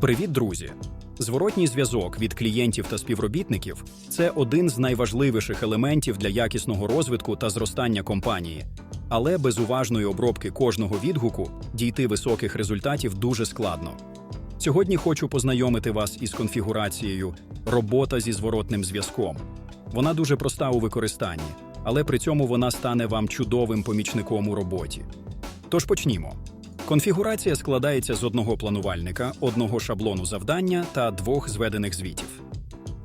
Привіт, друзі! Зворотній зв'язок від клієнтів та співробітників це один з найважливіших елементів для якісного розвитку та зростання компанії. Але без уважної обробки кожного відгуку дійти високих результатів дуже складно. Сьогодні хочу познайомити вас із конфігурацією робота зі зворотним зв'язком. Вона дуже проста у використанні, але при цьому вона стане вам чудовим помічником у роботі. Тож почнімо. Конфігурація складається з одного планувальника, одного шаблону завдання та двох зведених звітів.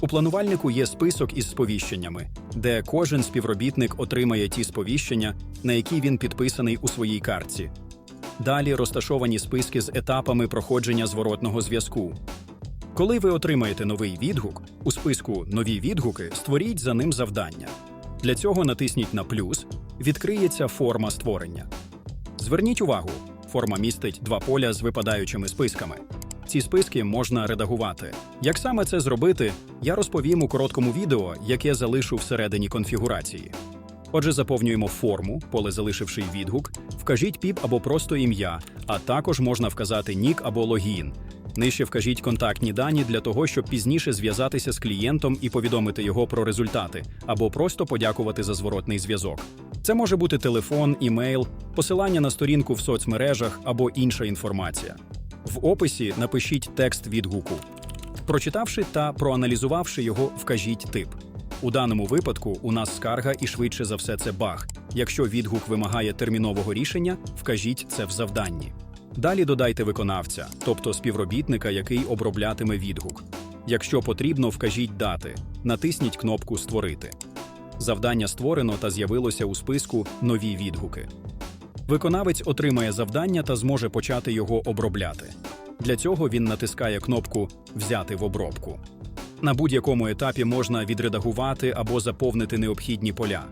У планувальнику є список із сповіщеннями, де кожен співробітник отримає ті сповіщення, на які він підписаний у своїй картці. Далі розташовані списки з етапами проходження зворотного зв'язку. Коли ви отримаєте новий відгук, у списку Нові відгуки створіть за ним завдання. Для цього натисніть на плюс, відкриється форма створення. Зверніть увагу, форма містить два поля з випадаючими списками. Ці списки можна редагувати. Як саме це зробити, я розповім у короткому відео, яке залишу всередині конфігурації. Отже, заповнюємо форму, поле залишивши відгук, вкажіть піп або просто ім'я, а також можна вказати нік або логін. Нижче вкажіть контактні дані для того, щоб пізніше зв'язатися з клієнтом і повідомити його про результати, або просто подякувати за зворотний зв'язок. Це може бути телефон, імейл, посилання на сторінку в соцмережах або інша інформація. В описі напишіть текст відгуку. Прочитавши та проаналізувавши його, вкажіть тип. У даному випадку у нас скарга і швидше за все це баг. Якщо відгук вимагає термінового рішення, вкажіть це в завданні. Далі додайте виконавця, тобто співробітника, який оброблятиме відгук. Якщо потрібно, вкажіть дати, натисніть кнопку Створити. Завдання створено та з'явилося у списку Нові відгуки. Виконавець отримає завдання та зможе почати його обробляти. Для цього він натискає кнопку Взяти в обробку. На будь-якому етапі можна відредагувати або заповнити необхідні поля.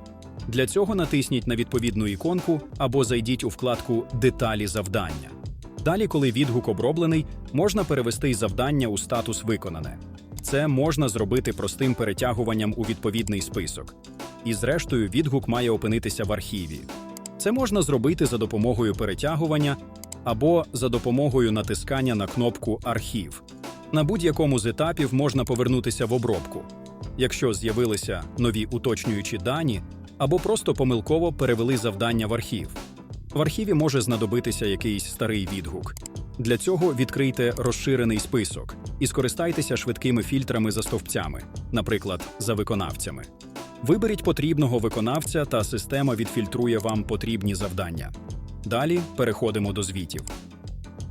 Для цього натисніть на відповідну іконку або зайдіть у вкладку Деталі завдання. Далі, коли відгук оброблений, можна перевести завдання у статус Виконане. Це можна зробити простим перетягуванням у відповідний список. І зрештою, відгук має опинитися в архіві. Це можна зробити за допомогою перетягування або за допомогою натискання на кнопку Архів. На будь-якому з етапів можна повернутися в обробку, якщо з'явилися нові уточнюючі дані, або просто помилково перевели завдання в архів. В архіві може знадобитися якийсь старий відгук. Для цього відкрийте розширений список і скористайтеся швидкими фільтрами за стовпцями, наприклад, за виконавцями. Виберіть потрібного виконавця, та система відфільтрує вам потрібні завдання. Далі переходимо до звітів.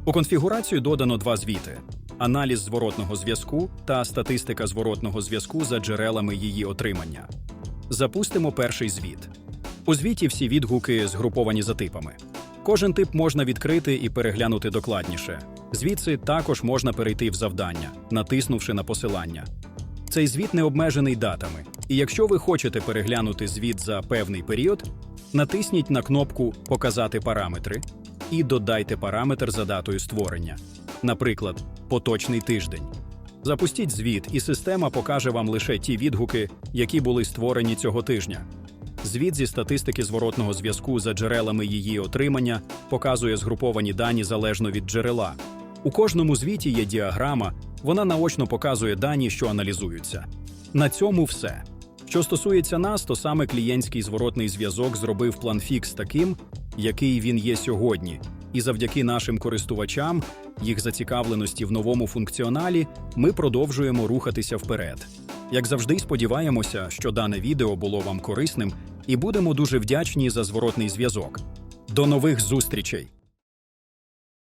У конфігурацію додано два звіти: аналіз зворотного зв'язку та статистика зворотного зв'язку за джерелами її отримання. Запустимо перший звіт. У звіті всі відгуки згруповані за типами. Кожен тип можна відкрити і переглянути докладніше. Звідси також можна перейти в завдання, натиснувши на посилання. Цей звіт не обмежений датами, і якщо ви хочете переглянути звіт за певний період, натисніть на кнопку Показати параметри і додайте параметр за датою створення, наприклад, поточний тиждень. Запустіть звіт, і система покаже вам лише ті відгуки, які були створені цього тижня. Звіт зі статистики зворотного зв'язку за джерелами її отримання показує згруповані дані залежно від джерела. У кожному звіті є діаграма, вона наочно показує дані, що аналізуються. На цьому все. Що стосується нас, то саме клієнтський зворотний зв'язок зробив планфікс таким, який він є сьогодні. І завдяки нашим користувачам, їх зацікавленості в новому функціоналі, ми продовжуємо рухатися вперед. Як завжди, сподіваємося, що дане відео було вам корисним, і будемо дуже вдячні за зворотний зв'язок. До нових зустрічей!